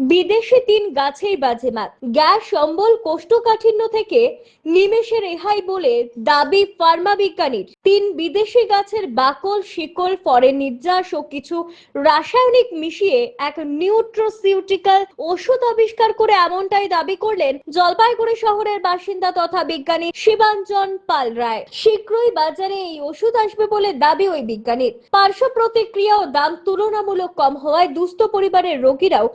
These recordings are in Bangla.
বিদেশি তিন গাছেই বাজেমাত গ্যাস, অম্বল, কোষ্ঠকাঠিন্য থেকে নিমেষে রেহাই বলে দাবি ফার্মা বিজ্ঞানীর। তিন বিদেশি গাছের বাকল, শিকল, ফরেন নির্যাস ও কিছু রাসায়নিক মিশিয়ে এক নিউট্রোসিউটিক্যাল ওষুধ আবিষ্কার করে এমনটাই দাবি করলেন জলপাইগুড়ি শহরের বাসিন্দা তথা বিজ্ঞানী শিবাঞ্জন পাল রায়। শীঘ্রই বাজারে এই ওষুধ আসবে বলে দাবি ওই বিজ্ঞানীর। পার্শ্ব প্রতিক্রিয়া ও দাম তুলনামূলক কম হওয়ায় দুস্থ পরিবারের রোগীরাও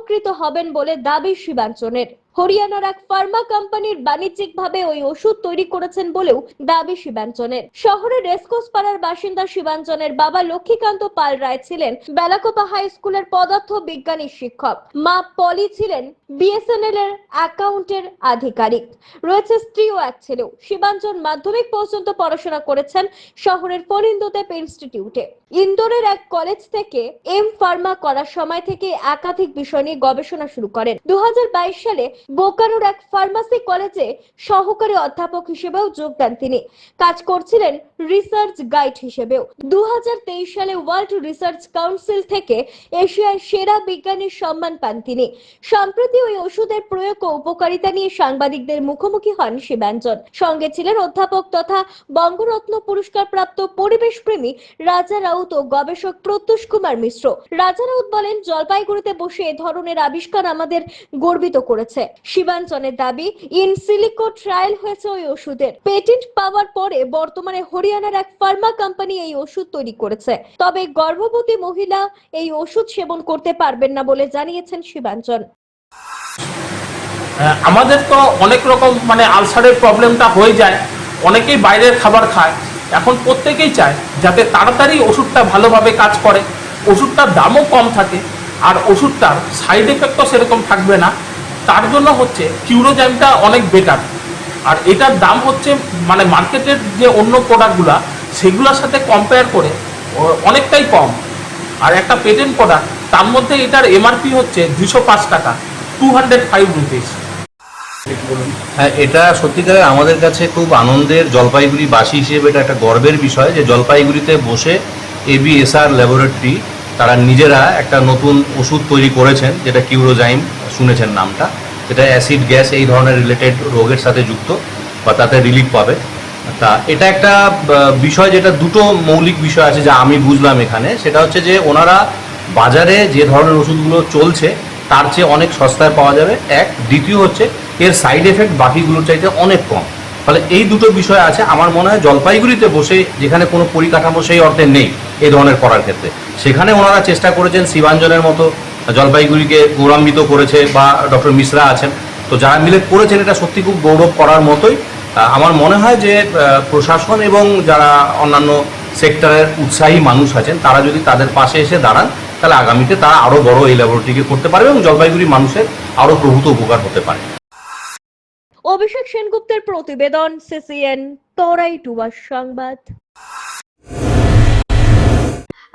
উপকৃত হবেন বলে দাবি শিবাঞ্চনের হরিয়ানার এক ফার্মা কোম্পানির বাণিজ্যিকভাবে ওই ওষুধ তৈরি করেছেন বলেও দাবি শিবাঞ্চনের শহরের রেসকোস পাড়ার বাসিন্দা শিবাঞ্চনের বাবা লক্ষ্মীকান্ত পাল রায় ছিলেন বেলাকোপা হাই স্কুলের পদার্থ বিজ্ঞানী শিক্ষক। মা পলি ছিলেন বিএসএনএল এর অ্যাকাউন্টের আধিকারিক। রয়েছে স্ত্রী ও এক ছেলেও। শিবাঞ্চন মাধ্যমিক পর্যন্ত পড়াশোনা করেছেন শহরের ফরিন্দোতে ইনস্টিটিউটে। ইন্দোরের এক কলেজ থেকে এম ফার্মা করার সময় থেকে একাধিক বিষয় নিয়ে গবেষণা শুরু করেন। দু হাজার বাইশ সালে বোকারোর এক ফার্মাসি কলেজে সহকারী অধ্যাপক হিসেবেও যোগ দেন তিনি। কাজ করছিলেন রিসার্চ গাইড হিসেবেও। দু সালে ওয়ার্ল্ড রিসার্চ কাউন্সিল থেকে এশিয়ার সেরা বিজ্ঞানীর সম্মান পান তিনি। সম্প্রতি ওই ওষুধের প্রয়োগ ও উপকারিতা নিয়ে সাংবাদিকদের মুখোমুখি হন শিবাঞ্জন সঙ্গে ছিলেন অধ্যাপক তথা বঙ্গরত্ন পুরস্কার প্রাপ্ত পরিবেশ প্রেমী রাজা রাউত ও গবেষক প্রত্যুষ কুমার মিশ্র। রাজা রাউত বলেন, জলপাইগুড়িতে বসে এ ধরনের আবিষ্কার আমাদের গর্বিত করেছে। শিবাঞ্চনের দাবি ইন সিলিকো ট্রায়াল হয়েছে ওই ওষুধের। পেটেন্ট পাওয়ার পরে বর্তমানে হরিয়ানার এক ফার্মা কোম্পানি এই ওষুধ তৈরি করেছে। তবে গর্ভবতী মহিলা এই ওষুধ সেবন করতে পারবেন না বলে জানিয়েছেন শিবাঞ্চন। আমাদের তো অনেক রকম মানে আলসারের প্রবলেমটা হয়ে যায়। অনেকেই বাইরের খাবার খায়। এখন প্রত্যেকেই চায় যাতে তাড়াতাড়ি ওষুধটা ভালোভাবে কাজ করে। ওষুধটার দামও কম থাকে। আর ওষুধটার সাইড এফেক্টও সেরকম থাকবে না। তার জন্য হচ্ছে কিউরোজাইমটা অনেক বেটার আর এটার দাম হচ্ছে মানে মার্কেটের যে অন্য প্রোডাক্টগুলো সেগুলোর সাথে কম্পেয়ার করে অনেকটাই কম। আর একটা পেটেন্ট প্রোডাক্ট তার মধ্যে এটার এমআরপি হচ্ছে দুশো পাঁচ টাকা টু হান্ড্রেড ফাইভ রুপিস হ্যাঁ এটা সত্যিকারের আমাদের কাছে খুব আনন্দের জলপাইগুড়িবাসী হিসেবে এটা একটা গর্বের বিষয় যে জলপাইগুড়িতে বসে এবিএসআর ল্যাবরেটরি তারা নিজেরা একটা নতুন ওষুধ তৈরি করেছেন, যেটা কিউরোজাইম, শুনেছেন নামটা, যেটা অ্যাসিড গ্যাস এই ধরনের রিলেটেড রোগের সাথে যুক্ত বা তাতে রিলিফ পাবে। তা এটা একটা বিষয় যেটা দুটো মৌলিক বিষয় আছে যা আমি বুঝলাম এখানে। সেটা হচ্ছে যে ওনারা বাজারে যে ধরনের ওষুধগুলো চলছে, তার চেয়ে অনেক সস্তায় পাওয়া যাবে। এক, দ্বিতীয় হচ্ছে এর সাইড এফেক্ট বাকিগুলোর চাইতে অনেক কম। ফলে এই দুটো বিষয় আছে। আমার মনে হয় জলপাইগুড়িতে বসে যেখানে কোনো পরিকাঠামো সেই অর্থে নেই এই ধরনের করার ক্ষেত্রে। সেখানে ওনারা চেষ্টা করেছেন শিবাঞ্জনের মতো জলপাইগুড়িকে গৌরবান্বিত করেছে বা ডক্টর মিশ্রা আছেন। তো যারা মিলে করেছেন, এটা সত্যি খুব গৌরব করার মতোই। আমার মনে হয় যে প্রশাসন এবং যারা অন্যান্য সেক্টরের উৎসাহী মানুষ আছেন, তারা যদি তাদের পাশে এসে দাঁড়ান, তাহলে আগামীতে তারা আরও বড় এই ল্যাবরেটরিকে করতে পারবে এবং জলপাইগুড়ি মানুষের আরও প্রভূত উপকার হতে পারে। অভিষেক সেনগুপ্তের প্রতিবেদন, সিসিএন, তরাই টুয়ার সংবাদ।